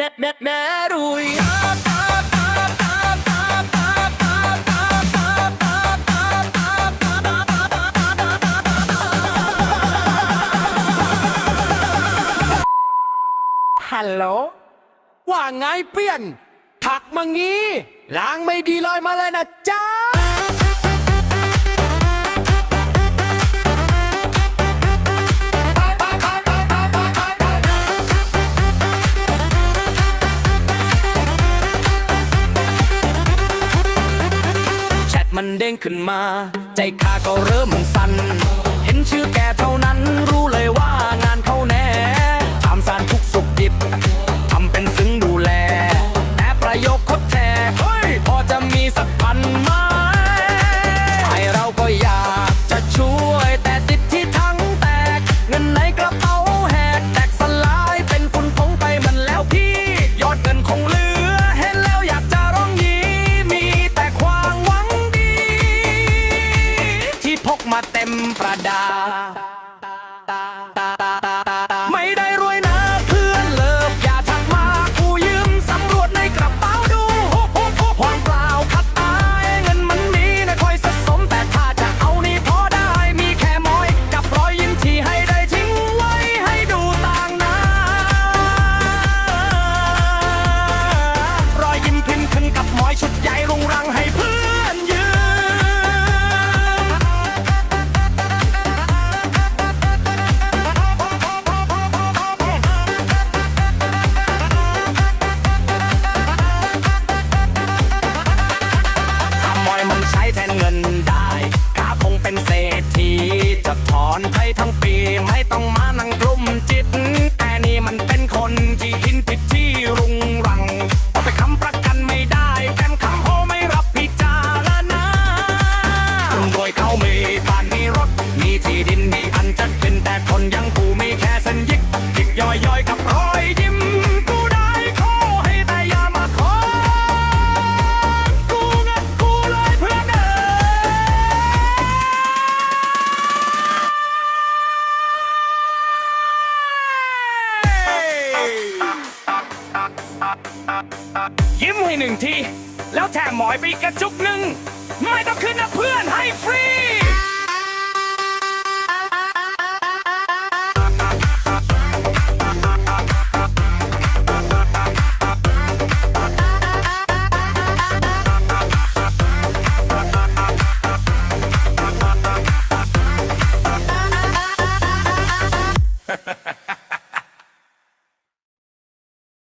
ฮัลโหลว่าไงเปี้ยน ถักมางี้ ล้างไม่ดีลอยมาเลยนะจ้า มันเด้งขึ้นมา ใจข้าก็เริ่มสั่น พกมาเต็มประดา จะกินแต่คนยังกูไม่แค่เส้นยิกยิกย่อยย่อยกับรอยยิ้มกูได้ขอให้แต่อย่ามาขอกูงัดกูเลยเพื่อนเอ๋ยยิ้มให้หนึ่งที แล้วแถมหมอยไปกระจุกหนึ่งไม่ต้องขึ้นนะเพื่อนให้ฟรี